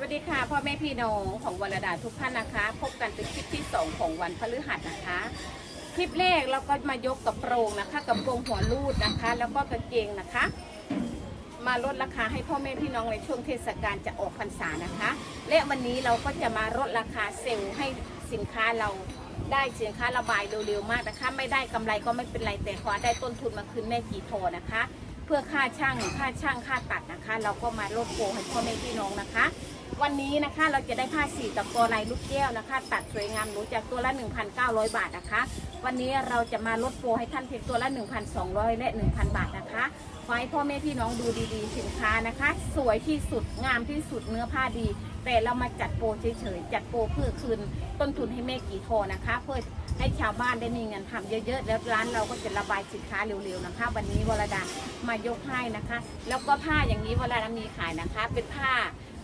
วัสดีค่ะพ่อแม่พี่น้องของวรดาทุกท่านนะคะ พบกันเป็นคลิปที่ 2 ของวันพฤหัสนะคะ คลิปแรกเราก็มายกกระโปรงนะคะกระโปรงหัวรูดนะคะ แล้วก็กางเกงนะคะ มาลดราคาให้พ่อแม่พี่น้องในช่วงเทศกาลจะออกพรรษานะคะ และวันนี้เราก็จะมาลดราคาเซลล์ให้สินค้าเราได้สินค้าระบายเร็วๆมากนะคะ ไม่ได้กำไรก็ไม่เป็นไรแต่ขอได้ต้นทุนมาคืนแม่กี่โทนะคะ เพื่อค่าช่างค่าช่างค่าตัดนะคะ เราก็มาลดโปรให้พ่อแม่พี่น้องนะคะ วันนี้นะคะเราจะได้ผ้าสีตะกอลายลูกแก้วนะคะ ตัดสวยงามหรูจากตัวละ 1,900 บาทนะคะ วันนี้เราจะมาลดโปรให้ท่านเพียงตัวละ 1,200 และ 1,000 บาทนะคะขอให้พ่อแม่พี่น้องดูดีๆ สินค้านะคะ สวยที่สุดงามที่สุดเนื้อผ้าดี แต่เรามาจัดโปรเฉยๆจัดโปรเพื่อคืนต้นทุนให้แม่กี่โทนะคะ เพื่อให้ชาวบ้านได้มีเงินทำเยอะๆ แล้วร้านเราก็จะระบายสินค้าเร็วๆนะคะ วันนี้วรดามายกให้นะคะ แล้วก็ผ้าอย่างนี้วรดามีขายนะคะ เป็นผ้า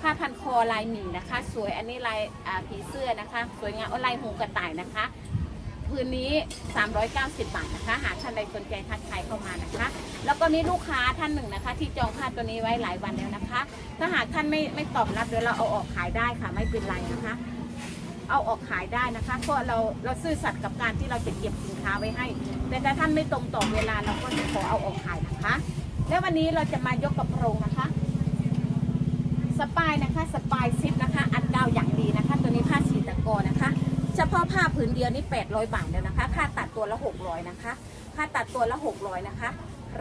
ผ้าพันคอลายหมีนะคะ สวยอันนี้ลายผีเสื้อนะคะ สวยงามเอาลายหูกระต่ายนะคะพื้นนี้ 390 บาทนะคะ หากท่านใดสนใจทักทายเข้ามานะคะ แล้วก็มีลูกค้าท่านหนึ่งนะคะ ที่จองผ้าตัวนี้ไว้หลายวันแล้วนะคะ ถ้าหากท่านไม่ไม่ตอบรับเดี๋ยวเราเอาออกขายได้ค่ะ ไม่เป็นไรนะคะ เอาออกขายได้นะคะ เพราะเราเราซื่อสัตย์กับการที่เราจะเก็บสินค้าไว้ให้ แต่ถ้าท่านไม่ตรงต่อเวลาเราก็จะขอเอาออกขายนะคะ แล้ววันนี้เราจะมายกกระโปรงนะคะ สปายนะคะสปายซิปนะคะ อัดกาวอย่างดีนะคะ ตัวนี้ผ้าสีตะกอนะคะ เฉพาะผ้าผืนเดียวนี่800 บาทแล้วนะคะ ค่าตัดตัวละ 600 นะคะ ค่าตัดตัวละ 600 นะคะ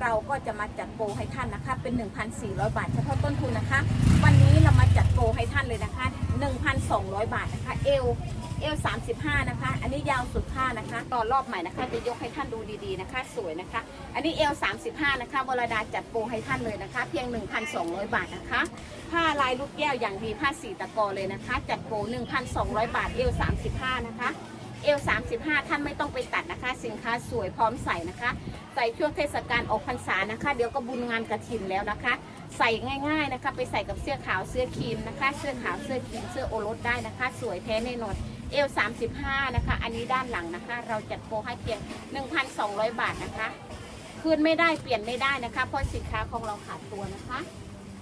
เราก็จะมาจัดโปรให้ท่านนะคะ เป็น 1,400 บาท เฉพาะต้นทุนนะคะ วันนี้เรามาจัดโปรให้ท่านเลยนะคะ 1,200 บาทนะคะ เอว เอล35 นะคะ อันนี้ยาวสุดผ้านะคะต่อรอบใหม่นะคะ จะยกให้ท่านดูดีๆนะคะ สวยนะคะ อันนี้เอล35 นะคะวรดาจัดโปรให้ท่านเลยนะคะ เพียง 1,200 บาทนะคะ ผ้าลายลูกแก้วอย่างดีผ้าสีตะกอเลยนะคะ จัดโปร 1,200 บาทเอล35 นะคะเอล35 ท่านไม่ต้องไปตัดนะคะ สินค้าสวยพร้อมใส่นะคะ ใส่ช่วงเทศกาลออกพรรษานะคะ เดี๋ยวก็บุญงานกระถินแล้วนะคะ ใส่ง่ายๆนะคะ ไปใส่กับเสื้อขาวเสื้อครีมนะคะ เสื้อขาวเสื้อครีมเสื้อโอรสได้นะคะ สวยแท้แน่นอน เอล35 นะคะ อันนี้ด้านหลังนะคะ เราจัดโปรให้เพียง 1,200 บาทนะคะ คืนไม่ได้เปลี่ยนไม่ได้นะคะ เพราะสินค้าของเราขาดตัวนะคะ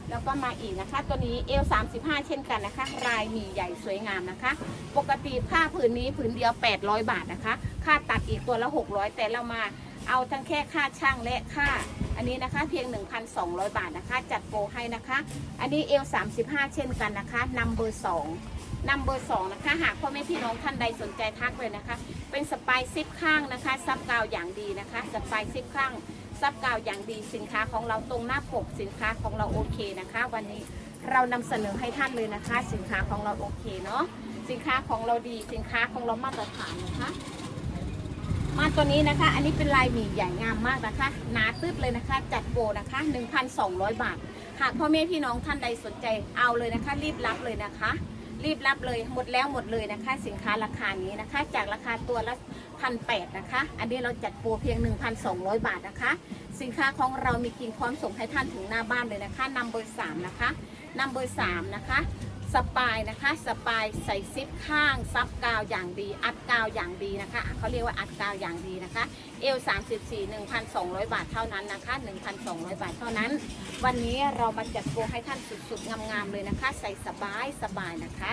แล้วก็มาอีกนะคะ ตัวนี้เอล35 เช่นกันนะคะ ลายมีใหญ่สวยงามนะคะ ปกติผ้าผืนนี้ผืนเดียว 800 บาทนะคะ ค่าตัดอีกตัวละ 600 แต่เรามาเอาทั้งแค่ค่าช่างและค่า อันนี้นะคะเพียง 1,200 บาทนะคะ จัดโปรให้นะคะ อันนี้เอล35 เช่นกันนะคะนัมเบอร์2 นัมเบอร์2นะคะ หากพ่อแม่พี่น้องท่านใดสนใจทักเลยนะคะ เป็นสปายซิปข้างนะคะ ซับกาวอย่างดีนะคะ สปายซิปข้าง ซับกาวอย่างดี สินค้าของเราตรงหน้าปก สินค้าของเราโอเคนะคะ วันนี้เรานำเสนอให้ท่านเลยนะคะ สินค้าของเราโอเคเนาะ สินค้าของเราดี สินค้าของเรามาตรฐานนะคะ มาตัวนี้นะคะ อันนี้เป็นลายหมี่ใหญ่งามมากนะคะ หนาตึ๊ดเลยนะคะ จัดโปรนะคะ 1,200 บาท หากพ่อแม่พี่น้องท่านใดสนใจเอาเลยนะคะ รีบรับเลยนะคะ รีบรับเลยหมดแล้วหมดเลยนะคะ สินค้าราคานี้นะคะ จากราคาตัวละพันแปดนะคะ อันนี้เราจัดโปรเพียง 1,200 บาทนะคะ สินค้าของเรามีกินพร้อมส่งให้ท่านถึงหน้าบ้านเลยนะคะนำเบอร์สามนะคะนำเบอร์สามนะคะ สปายนะคะ สปายใส่ซิปข้างซับกาวอย่างดี อัดกาวอย่างดีนะคะเขาเรียกว่าอัดกาวอย่างดีนะคะ เอล34 1,200 บาทเท่านั้นนะคะ 1,200 บาทเท่านั้น วันนี้เรามาจัดโปรให้ท่านสุดๆงามๆเลยนะคะ ใส่สบายสบายนะคะ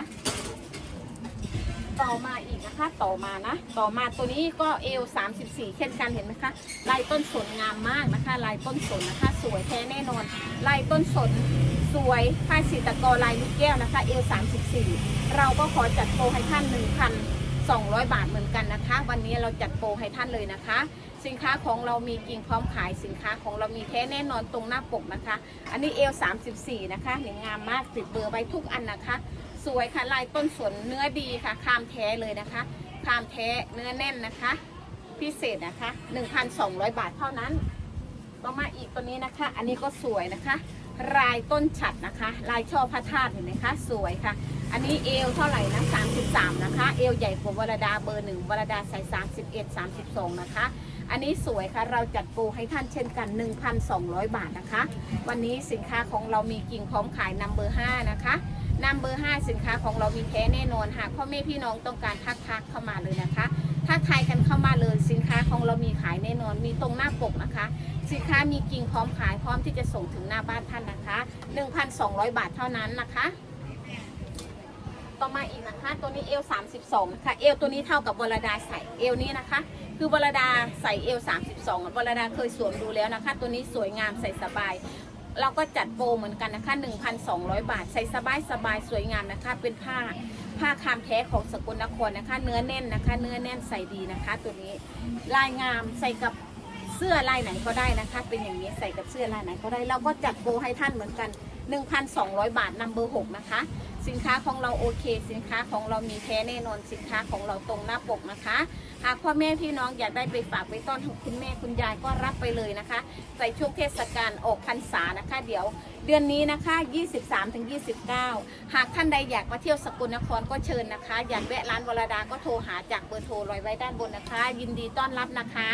ต่อมาอีกนะคะ ต่อมานะ ต่อมาตัวนี้ก็เอล34 เช่นกันเห็นไหมคะ ลายต้นสนงามมากนะคะ ลายต้นสนนะคะ สวยแท้แน่นอน ลายต้นสนสวยผ้าสีตะกอลายลูกแก้วนะคะเอล34 เราก็ขอจัดโปรให้ท่าน1,200 บาทเหมือนกันนะคะ วันนี้เราจัดโปรให้ท่านเลยนะคะ สินค้าของเรามีกิ่งพร้อมขายสินค้าของเรามีแท้แน่นอนตรงหน้าปกนะคะ อันนี้เอล34 นะคะเห็นงามมากติดเบอร์ไว้ทุกอันนะคะ สวยค่ะลายต้นสนเนื้อดีค่ะคามแท้เลยนะคะคามแท้เนื้อแน่นนะคะ พิเศษนะคะ 1,200 บาทเท่านั้นต่อมาอีกตัวนี้นะคะ อันนี้ก็สวยนะคะ ลายต้นฉัดนะคะ ลายช่อพระธาตุเห็นไหมคะสวยค่ะ อันนี้เอวเท่าไหร่นะ33 นะคะ เอวใหญ่กว่าวรดาเบอร์หนึ่งวรดาใส่31 32 นะคะอันนี้สวยค่ะ เราจัดโปรให้ท่านเช่นกัน 1,200 บาทนะคะ วันนี้สินค้าของเรามีกิ่งพร้อมขายนัมเบอร์5นะคะ นัมเบอร์5สินค้าของเรามีแท้แน่นอนหากพ่อแม่พี่น้องต้องการทักทักเข้ามาเลยนะคะถ้าใครกันเข้ามาเลยสินค้าของเรามีขายแน่นอนมีตรงหน้าปกนะคะ สินค้ามีกิ่งพร้อมขายพร้อมที่จะส่งถึงหน้าบ้านท่านนะคะ 1,200 บาทเท่านั้นนะคะ ต่อมาอีกนะคะ ตัวนี้เอล32นะคะเอลตัวนี้เท่ากับวรดาใส่เอลนี้นะคะคือวรดาใส่เอล32วรดาเคยสวมดูแล้วนะคะ ตัวนี้สวยงามใส่สบาย เราก็จัดโปรเหมือนกันนะคะ 1,200 บาท ใส่สบายสบายสวยงามนะคะ เป็นผ้าผ้าคามแท้ของสกลนครนะคะ เนื้อแน่นนะคะ เนื้อแน่นใส่ดีนะคะ ตัวนี้ลายงามใส่กับเสื้อลายไหนก็ได้นะคะ เป็นอย่างนี้ใส่กับเสื้อลายไหนก็ได้ เราก็จัดโปรให้ท่านเหมือนกัน 1,200 บาทนัมเบอร์6นะคะ สินค้าของเราโอเค สินค้าของเรามีแท้แน่นอนสินค้าของเราตรงหน้าปกนะคะ หากพ่อแม่พี่น้องอยากได้ไปฝากไปต้อนคุณแม่คุณยายก็รับไปเลยนะคะใส่ช่วงเทศกาลออกพรรษานะคะ เดี๋ยวเดือนนี้นะคะ 23ถึง29 หากท่านใดอยากมาเที่ยวสกลนครก็เชิญนะคะ อยากแวะร้านวรดาก็โทรหาจากเบอร์โทรลอยไว้ด้านบนนะคะ ยินดีต้อนรับนะคะ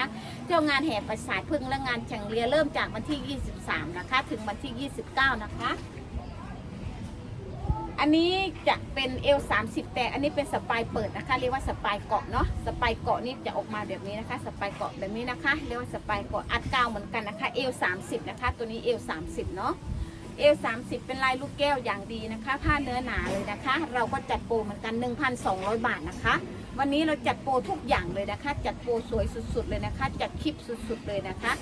เที่ยวงานแห่ประสาทพึ่งและงานแข่งเรือเริ่มจากวันที่ 23 นะคะ ถึงวันที่ 29 นะคะ อันนี้จะเป็นเอล30 แต่อันนี้เป็นสปายเปิดนะคะ เรียกว่าสปายเกาะเนาะสปายเกาะนี่จะออกมาแบบนี้นะคะ สปายเกาะแบบนี้นะคะ เรียกว่าสปายเกาะอัดกาวเหมือนกันนะคะเอล30 นะคะ ตัวนี้เอล30 เนาะเอล30 เป็นลายลูกแก้วอย่างดีนะคะ ผ้าเนื้อหนาเลยนะคะ เราก็จัดโปรเหมือนกัน 1,200 บาทนะคะ วันนี้เราจัดโปรทุกอย่างเลยนะคะ จัดโปรสวยสุดๆเลยนะคะ จัดคลิปสุดๆเลยนะคะ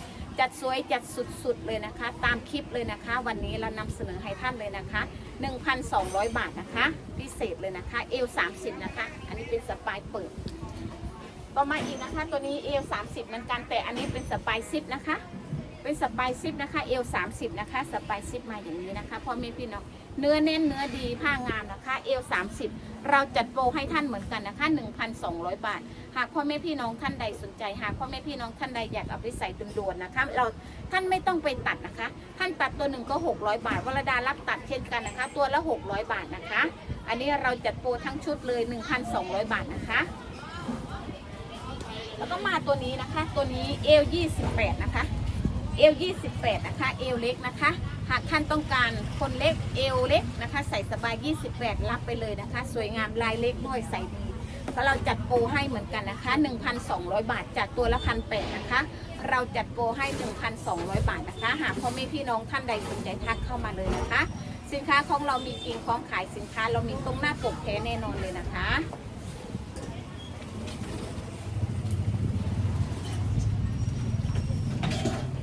จัดสวยจัดสุดๆเลยนะคะ ตามคลิปเลยนะคะ วันนี้เรานำเสนอให้ท่านเลยนะคะ 1,200 บาทนะคะ พิเศษเลยนะคะเอล30 นะคะ อันนี้เป็นสปายเปิด ต่อมาอีกนะคะ ตัวนี้เอล30เหมือนกันแต่อันนี้เป็นสปายซิปนะคะ เป็นสปายซิปนะคะเอล30 นะคะสปายซิปมาอย่างนี้นะคะพ่อแม่พี่น้องเนื้อแน่นเนื้อดีผ้างามนะคะเอล30 เราจัดโปรให้ท่านเหมือนกันนะคะ 1,200 บาท หากพ่อแม่พี่น้องท่านใดสนใจ หากพ่อแม่พี่น้องท่านใดอยากเอาไปใส่ด่วนๆนะคะ เราท่านไม่ต้องไปตัดนะคะ ท่านตัดตัวหนึ่งก็ 600 บาทวรดารับตัดเช่นกันนะคะ ตัวละ 600 บาทนะคะ อันนี้เราจัดโปรทั้งชุดเลย 1,200 บาทนะคะ แล้วก็มาตัวนี้นะคะ ตัวนี้เอล28 นะคะ เอล28 นะคะ เอลเล็กนะคะ หากท่านต้องการคนเล็กเอลเล็กนะคะ ใส่สบาย 28 รับไปเลยนะคะ สวยงามลายเล็กด้วยใส่ดีก็เราจัดโปรให้เหมือนกันนะคะ 1,200 บาทจากตัวละพันแนะคะ เราจัดโปรให้ 1,200 บาทนะคะ หากพ่อแม่พี่น้องท่านใดสนใจทักเข้ามาเลยนะคะ สินค้าของเรามีกิ่งของขายสินค้า เรามีตรงหน้าปกแท้แน่นอนเลยนะคะ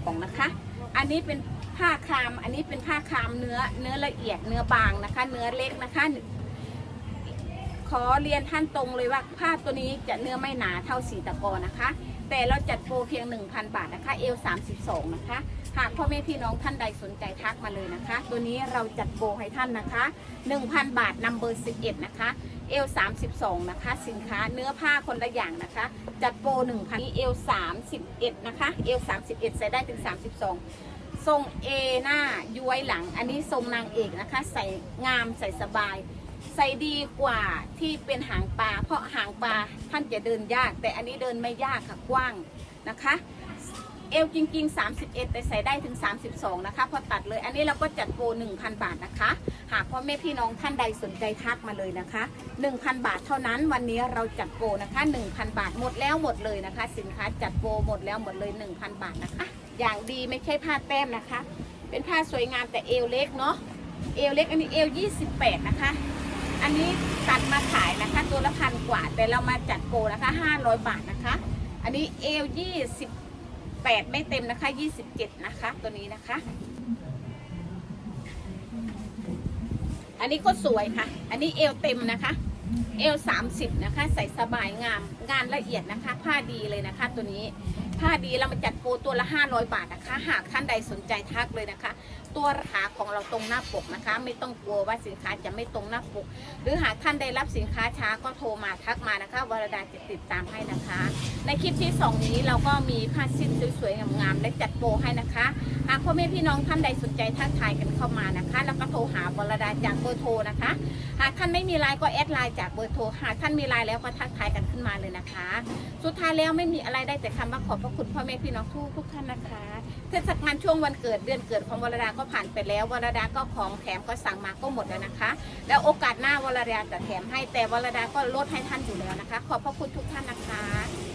ของ นะคะ อันนี้เป็นผ้าคราม อันนี้เป็นผ้าครามเนื้อเนื้อละเอียดเนื้อบางนะคะ เนื้อเล็กนะคะ ขอเรียนท่านตรงเลยว่าผ้าตัวนี้จะเนื้อไม่หนาเท่าสีตะกอนะคะ แต่เราจัดโปรเพียง 1,000 บาทนะคะ เอล32 นะคะ หากพ่อแม่พี่น้องท่านใดสนใจทักมาเลยนะคะ ตัวนี้เราจัดโปรให้ท่านนะคะ 1,000 บาทนัมเบอร์ 11 นะคะเอล32 นะคะ สินค้าเนื้อผ้าคนละอย่างนะคะ จัดโปร1,000เอล31 นะคะเอล31 ใส่ได้ถึง 32 ทรงเอหน้าย้วยหลัง อันนี้ทรงนางเอกนะคะ ใส่งามใส่สบาย ใส่ดีกว่าที่เป็นหางปลาเพราะหางปลาท่านจะเดินยาก แต่อันนี้เดินไม่ยากค่ะกว้างนะคะ เอวจริงๆ31 แต่ใส่ได้ถึง 32 นะคะ พอตัดเลย อันนี้เราก็จัดโปร1,000 บาทนะคะ หากพ่อแม่พี่น้องท่านใดสนใจทักมาเลยนะคะ 1,000 บาทเท่านั้น วันนี้เราจัดโปรนะคะ 1,000 บาทหมดแล้วหมดเลยนะคะ สินค้าจัดโปรหมดแล้วหมดเลย 1,000 บาทนะคะ อย่างดีไม่ใช่ผ้าแต้มนะคะ เป็นผ้าสวยงามแต่เอวเล็กเนาะ เอวเล็กอันนี้เอว 28 นะคะ อันนี้ตัดมาขายนะคะ ตัวละพันกว่า แต่เรามาจัดโปรนะคะ 500 บาทนะคะ อันนี้เอล28 ไม่เต็มนะคะ 27 นะคะ ตัวนี้นะคะ อันนี้ก็สวยค่ะ อันนี้เอวเต็มนะคะ เอล30 นะคะ ใส่สบายงาม งานละเอียดนะคะ ผ้าดีเลยนะคะ ตัวนี้ ผ้าดีเรามาจัดโปรตัวละ 500 บาทนะคะ หากท่านใดสนใจทักเลยนะคะ ตัวราคาของเราตรงหน้าปกนะคะ ไม่ต้องกลัวว่าสินค้าจะไม่ตรงหน้าปก หรือหากท่านได้รับสินค้าช้าก็โทรมาทักมานะคะวรดาจะติดตามให้นะคะ ในคลิปที่สองนี้เราก็มีผ้าสิ้นสวยๆงามๆและจัดโปรให้นะคะหากพ่อแม่พี่น้องท่านใดสนใจทักทายกันเข้ามานะคะ แล้วก็โทรหาวรดาจากเบอร์โทรนะคะ หากท่านไม่มีไลน์ก็แอดไลน์จากเบอร์โทรหากท่านมีไลน์แล้วก็ทักทายกัน นมาเลยนะคะ สุดท้ายแล้วไม่มีอะไรได้แต่คำว่าขอบพระคุณพ่อแม่พี่น้องทุกทุกท่านนะคะ เทศกาลช่วงวันเกิดเดือนเกิดของวรดาก็ผ่านไปแล้ววรดาก็ของแถมก็สั่งมาก็หมดแล้วนะคะ แล้วโอกาสหน้าวรดาจะแถมให้แต่วรดาก็ลดให้ท่านอยู่แล้วนะคะ ขอบพระคุณทุกท่านนะคะ